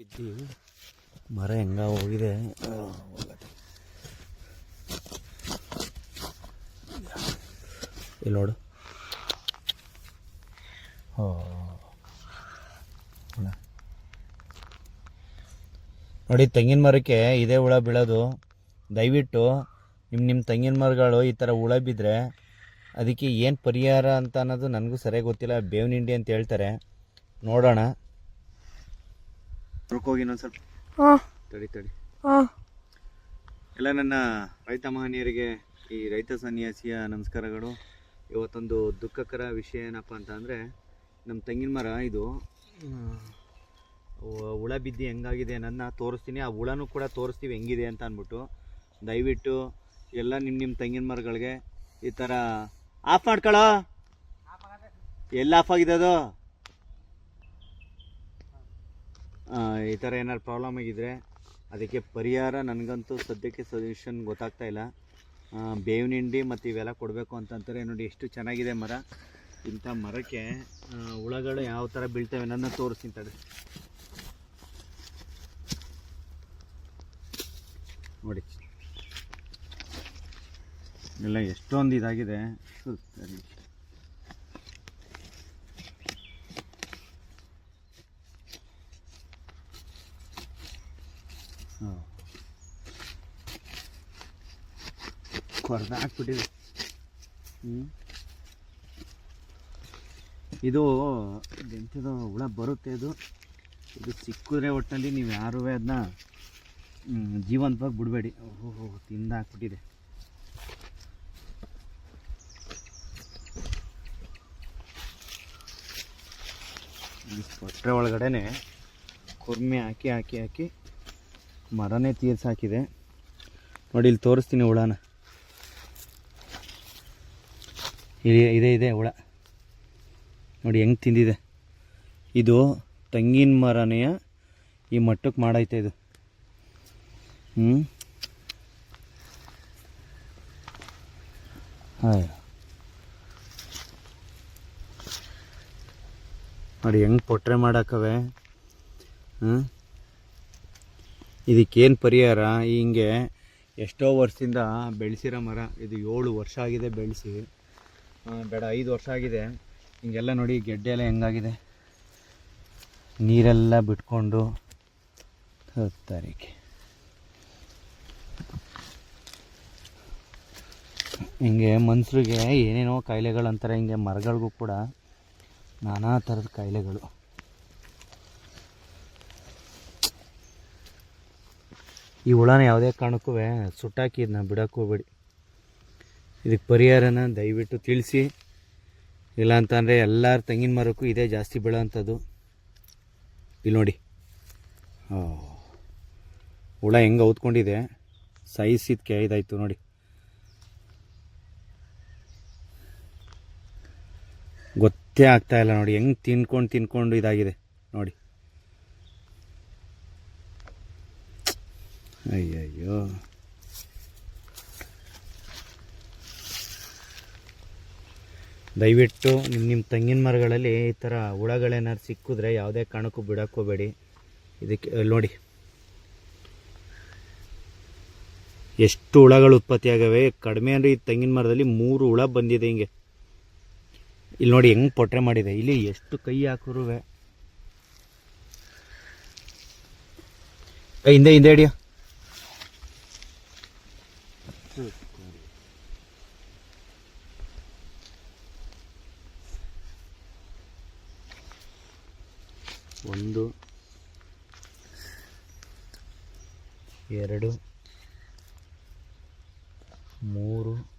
ಬಿದ್ದು. ಮರ ಹೆಂಗ ಹೋಗಿದೆ. ಇಲ್ಲಿ ನೋಡು. ನೋಡಿ, ತೆಂಗಿನ ಮರಕ್ಕೆ ಇದೇ ಹುಳ ಬೀಳೋದು. ದಯವಿಟ್ಟು ನಿಮ್ಮ ನಿಮ್ಮ ತೆಂಗಿನ ಮರಗಳು ಈ ಥರ ಹುಳ ಬಿದ್ದರೆ ಅದಕ್ಕೆ ಏನು ಪರಿಹಾರ ಅಂತ ಅನ್ನೋದು ನನಗೂ ಸರಿಯಾಗಿ ಗೊತ್ತಿಲ್ಲ. ಬೇವಿನ ಹಿಂಡಿ ಅಂತ ಹೇಳ್ತಾರೆ. ನೋಡೋಣ. ಹೋಗಿ ಇನ್ನೊಂದು ಸ್ವಲ್ಪ. ತಡಿ ತಡಿ. ಹಾಂ ಎಲ್ಲ ನನ್ನ ರೈತ ಮಹನೀಯರಿಗೆ ಈ ರೈತ ಸನ್ಯಾಸಿಯ ನಮಸ್ಕಾರಗಳು. ಇವತ್ತೊಂದು ದುಃಖಕರ ವಿಷಯ ಏನಪ್ಪ ಅಂತ ಅಂದರೆ ನಮ್ಮ ತೆಂಗಿನ ಮರ ಇದು ಹುಳ ಬಿದ್ದು ಹೆಂಗಾಗಿದೆ ಅನ್ನೋದನ್ನ ತೋರಿಸ್ತೀನಿ. ಆ ಹುಳನೂ ಕೂಡ ತೋರಿಸ್ತೀವಿ ಹೆಂಗಿದೆ ಅಂತ ಅಂದ್ಬಿಟ್ಟು. ದಯವಿಟ್ಟು ಎಲ್ಲ ನಿಮ್ಮ ನಿಮ್ಮ ತೆಂಗಿನ ಮರಗಳಿಗೆ ಈ ಥರ ಆಫ್ ಮಾಡ್ಕೊಳ್ಳೋ ಎಲ್ಲ ಆಫ್ ಆಗಿದೆ ಅದು ಆ, ಈ ಥರ ಏನಾದ್ರು ಪ್ರಾಬ್ಲಮ್ ಆಗಿದ್ರೆ ಅದಕ್ಕೆ ಪರಿಹಾರ ನನಗಂತೂ ಸದ್ಯಕ್ಕೆ ಸೊಲ್ಯೂಷನ್ ಗೊತ್ತಾಗ್ತಾ ಇಲ್ಲ. ಬೇವಿನ ಹಿಂಡಿ ಮತ್ತು ಇವೆಲ್ಲ ಕೊಡಬೇಕು ಅಂತಂತಾರೆ. ನೋಡಿ, ಎಷ್ಟು ಚೆನ್ನಾಗಿದೆ ಮರ. ಇಂಥ ಮರಕ್ಕೆ ಹುಳಗಳು ಯಾವ ಥರ ಬೀಳ್ತವೆ ನನ್ನ ತೋರಿಸ್ತೀನಿ ತಡೆ. ನೋಡಿ. ಎಲ್ಲ ಎಷ್ಟೊಂದು ಇದಾಗಿದೆ. ಕೊರ್ದ ಹಾಕ್ಬಿಟ್ಟಿದೆ. ಹ್ಞೂ ಇದು ಎಂಥದ್ದು ಹುಳ ಬರುತ್ತೆ ಇದು. ಇದು ಸಿಕ್ಕಿದ್ರೆ ಒಟ್ಟಿನಲ್ಲಿ ನೀವು ಯಾರೂ ಅದನ್ನ ಜೀವಂತವಾಗಿ ಬಿಡಬೇಡಿ. ಓಹೋ ತಿಂದ ಹಾಕ್ಬಿಟ್ಟಿದೆ. ಈ ಒಳಗಡೆ ಕುರ್ಮೆ ಹಾಕಿ ಹಾಕಿ ಹಾಕಿ ಮರನೇ ತೀರ್ಸಾಕಿದೆ ನೋಡಿ, ಇಲ್ಲಿ ತೋರಿಸ್ತೀನಿ ಹುಳನ. ಇದೆ ಇದೆ ಇದೆ ಹುಳ. ನೋಡಿ, ಹೆಂಗೆ ತಿಂದಿದೆ. ಇದು ತೆಂಗಿನ ಮರನೆಯ ಈ ಮಟ್ಟಕ್ಕೆ ಮಾಡೈತೆ ಇದು. ಹ್ಞೂ ಹಾಯ್. ನೋಡಿ, ಹೆಂಗೆ ಪೊಟ್ರೆ ಮಾಡಾಕವೆ? ಹ್ಞೂ ಇದಕ್ಕೇನು ಪರಿಹಾರ? ಹಿಂಗೆ ಎಷ್ಟೋ ವರ್ಷದಿಂದ ಬೆಳೆಸಿರೋ ಮರ, ಇದು ಏಳು ವರ್ಷ ಆಗಿದೆ ಬೆಳೆಸಿ. ಬೇಡ, ಐದು ವರ್ಷ ಆಗಿದೆ. ಹಿಂಗೆಲ್ಲ ನೋಡಿ ಗೆಡ್ಡೆ ಎಲ್ಲ ಹೆಂಗಾಗಿದೆ? ನೀರೆಲ್ಲ ಬಿಟ್ಕೊಂಡು ತಾರೀಕೆ ಹಿಂಗೆ ಮನುಷ್ಯರಿಗೆ ಏನೇನೋ ಕಾಯಿಲೆಗಳು ಅಂತಾರೆ, ಹಿಂಗೆ ಮರಗಳಿಗೂ ಕೂಡ ನಾನಾ ಥರದ ಕಾಯಿಲೆಗಳು. ಈ ಹುಳನ ಯಾವುದೇ ಕಾರಣಕ್ಕೂ ಸುಟ್ಟಾಕಿ ಇದನ್ನ ಬಿಡೋಕ್ಕೆ ಹೋಗ್ಬೇಡಿ. ಇದಕ್ಕೆ ಪರಿಹಾರನ ದಯವಿಟ್ಟು ತಿಳಿಸಿ. ಇಲ್ಲ ಅಂತಂದರೆ ಎಲ್ಲರ ತೆಂಗಿನ ಮರಕ್ಕೂ ಇದೇ ಜಾಸ್ತಿ ಬೀಳೋವಂಥದ್ದು ಇಲ್ಲಿ ನೋಡಿ. ಹುಳ ಹೆಂಗೆ ಔತ್ಕೊಂಡಿದೆ ಸೈಜ್ ಇದಕ್ಕೆ ಇದಾಯಿತು ನೋಡಿ. ಗೊತ್ತೇ ಆಗ್ತಾಯಿಲ್ಲ ನೋಡಿ. ಹೆಂಗೆ ತಿನ್ಕೊಂಡು ತಿನ್ಕೊಂಡು ಇದಾಗಿದೆ. ನೋಡಿ. ಅಯ್ಯಯ್ಯೋ. ದಯವಿಟ್ಟು ನಿಮ್ಮ ನಿಮ್ಮ ತೆಂಗಿನ ಮರಗಳಲ್ಲಿ ಈ ಥರ ಹುಳಗಳೇನಾದ್ರು ಸಿಕ್ಕಿದ್ರೆ ಯಾವುದೇ ಕಾರಣಕ್ಕೂ ಬಿಡಕ್ಕೋಬೇಡಿ. ಇದಕ್ಕೆ ನೋಡಿ. ಎಷ್ಟು ಹುಳಗಳು ಉತ್ಪತ್ತಿ ಆಗವೆ. ಕಡಿಮೆ ಅಂದರೆ ಈ ತೆಂಗಿನ ಮರದಲ್ಲಿ ಮೂರು ಹುಳ ಬಂದಿದೆ ಹಿಂಗೆ. ಇಲ್ಲಿ ನೋಡಿ ಹೆಂಗೆ ಪೊಟ್ರೆ ಮಾಡಿದೆ. ಇಲ್ಲಿ ಎಷ್ಟು ಕೈ ಹಾಕಿರುವೆ. ಹಿಂದೆ ಹಿಂದೆ ಹಿಡಿಯೋ. ಒಂದು ಎರಡು ಮೂರು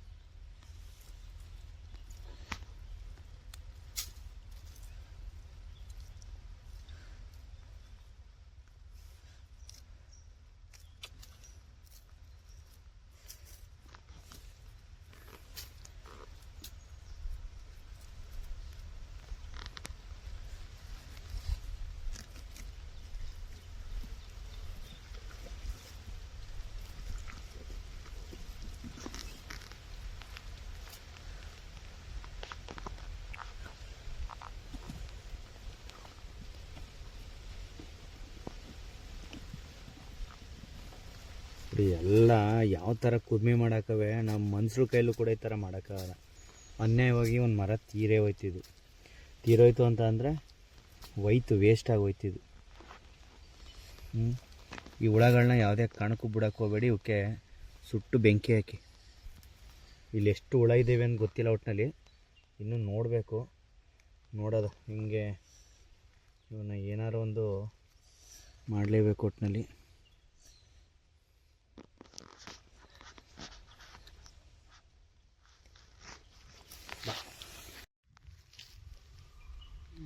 ಎಲ್ಲ ಯಾವ ಥರ ಕುದ್ಮೆ ಮಾಡೋಕ್ಕವೆ ನಮ್ಮ ಮನ್ಸ್ರ ಕೈಲೂ ಕೂಡ ಈ ಥರ ಮಾಡೋಕ್ಕಾಗಲ್ಲ ಅನ್ಯಾಯವಾಗಿ ಒಂದು ಮರ ತೀರೇ ಹೋಯ್ತಿದ್ದು ತೀರೋಯ್ತು ಅಂತ ಅಂದರೆ ವೇಸ್ಟ್ ಆಗೋಯ್ತಿದ್ದು ಹ್ಞೂ ಈ ಹುಳಗಳನ್ನ ಯಾವುದೇ ಕಾರಣಕ್ಕೂ ಬಿಡೋಕೆ ಹೋಗಬೇಡಿ ಇವಕ್ಕೆ ಸುಟ್ಟು ಬೆಂಕಿ ಹಾಕಿ. ಇಲ್ಲಿ ಎಷ್ಟು ಹುಳ ಇದ್ದೇವೆ ಅಂತ ಗೊತ್ತಿಲ್ಲ ಒಟ್ಟಿನಲ್ಲಿ ಇನ್ನೂ ನೋಡಬೇಕು. ನೋಡೋದು, ಹಿಂಗೆ ಇವನ್ನ ಏನಾರು ಒಂದು ಮಾಡಲೇಬೇಕು ಒಟ್ಟಿನಲ್ಲಿ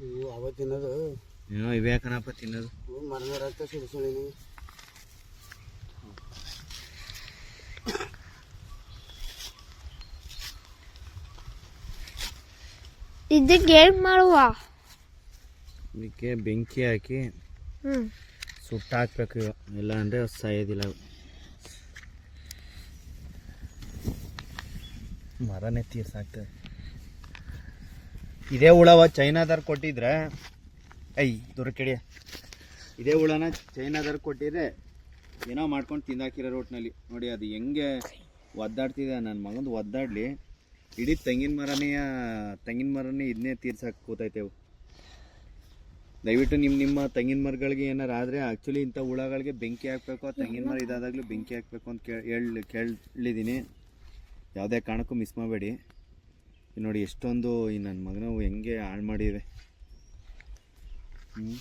ಇವು ಅವ ತಿನ್ನೋದು. ಏನೋ ಇವೇ ಕಣಪ್ಪ ತಿನ್ನೋದು. ಮರದ ರಕ್ತ ಸುಳಿ ಸುಳಿನಿ ಇದಕ್ಕೆ ಹೇಗೆ ಮಾಡುವ? ಇದಕ್ಕೆ ಬೆಂಕಿ ಹಾಕಿ ಸುಟ್ಟ ಸುಟ್ಟು ಹಾಕ್ಬೇಕು ಇವ. ಇಲ್ಲ ಅಂದರೆ ಸಾಯೋದಿಲ್ಲ. ಮರನೇ ತೀರ್ಸಾಕ್ತದೆ ಇದೇ ಹುಳವ ಚೈನಾದಾರ್ ಕೊಟ್ಟಿದ್ರೆ ಐ ದೂರ ಕೆಡಿ. ಇದೇ ಹುಳನ ಚೈನಾದಾರ್ ಕೊಟ್ಟಿದ್ರೆ ಏನೋ ಮಾಡ್ಕೊಂಡು ತಿಂದಾಕಿರೋ ರೋಟ್ನಲ್ಲಿ. ನೋಡಿ, ಅದು ಹೆಂಗೆ ಒದ್ದಾಡ್ತಿದೆ. ನನ್ನ ಮಗಂದು ಒದ್ದಾಡಲಿ. ಇಡೀ ತೆಂಗಿನ ಮರನೇ ತೆಂಗಿನ ಮರನೇ ಇದನ್ನೇ ತೀರ್ಸಕ್ಕೆ ಕೂತೈತೆವು ದಯವಿಟ್ಟು ನಿಮ್ಮ ನಿಮ್ಮ ತೆಂಗಿನ ಮರಗಳಿಗೆ ಏನಾರು ಆದರೆ ಆ್ಯಕ್ಚುಲಿ ಇಂಥ ಹುಳಗಳಿಗೆ ಬೆಂಕಿ ಹಾಕಬೇಕು, ತೆಂಗಿನ ಮರ ಇದಾದಾಗಲೂ ಬೆಂಕಿ ಹಾಕಬೇಕು ಅಂತ ಕೇಳಿ, ಹೇಳಿ ಕೇಳಿದ್ದೀನಿ ಯಾವುದೇ ಕಾರಣಕ್ಕೂ ಮಿಸ್ ಮಾಡಬೇಡಿ. ನೋಡಿ ಎಷ್ಟೊಂದು ಈ ನನ್ನ ಮಗನ ಹೆಂಗೆ ಹಾಳು ಮಾಡಿದೆ. ಹ್ಞೂ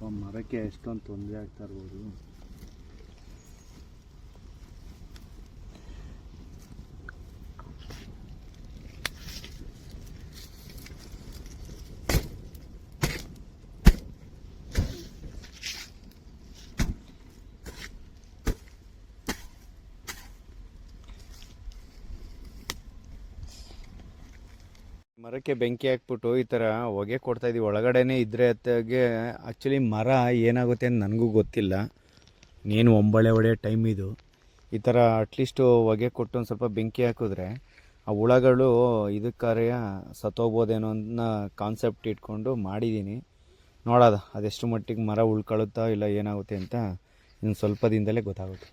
ಪಾಪ ಮರಕ್ಕೆ ಎಷ್ಟೊಂದು ತೊಂದರೆ ಆಗ್ತಾ ಇರ್ಬೋದು. ಮರಕ್ಕೆ ಬೆಂಕಿ ಹಾಕ್ಬಿಟ್ಟು ಈ ಥರ ಹೊಗೆ ಕೊಡ್ತಾ ಇದೀವಿ ಒಳಗಡೆನೇ ಇದ್ರೆ ಅತ್ತಾಗೆ ಆ್ಯಕ್ಚುಲಿ ಮರ ಏನಾಗುತ್ತೆ ಅಂತ ನನಗೂ ಗೊತ್ತಿಲ್ಲ. ನೀನು ಒಂಬಳೆ ಒಡೆಯ ಟೈಮ್ ಇದು. ಈ ಥರ ಅಟ್ಲೀಸ್ಟು ಹೊಗೆ ಕೊಟ್ಟು ಒಂದು ಸ್ವಲ್ಪ ಬೆಂಕಿ ಹಾಕಿದ್ರೆ ಆ ಹುಳಗಳು ಇದಕ್ಕಾರೆಯ ಸತ್ತೋಗ್ಬೋದೇನೋ ಅನ್ನೋ ಕಾನ್ಸೆಪ್ಟ್ ಇಟ್ಕೊಂಡು ಮಾಡಿದ್ದೀನಿ ನೋಡೋದ, ಅದೆಷ್ಟು ಮಟ್ಟಿಗೆ ಮರ ಉಳ್ಕೊಳ್ಳುತ್ತಾ ಇಲ್ಲ ಏನಾಗುತ್ತೆ ಅಂತ ಇನ್ನು ಸ್ವಲ್ಪ ದಿನದಲ್ಲೇ ಗೊತ್ತಾಗುತ್ತೆ.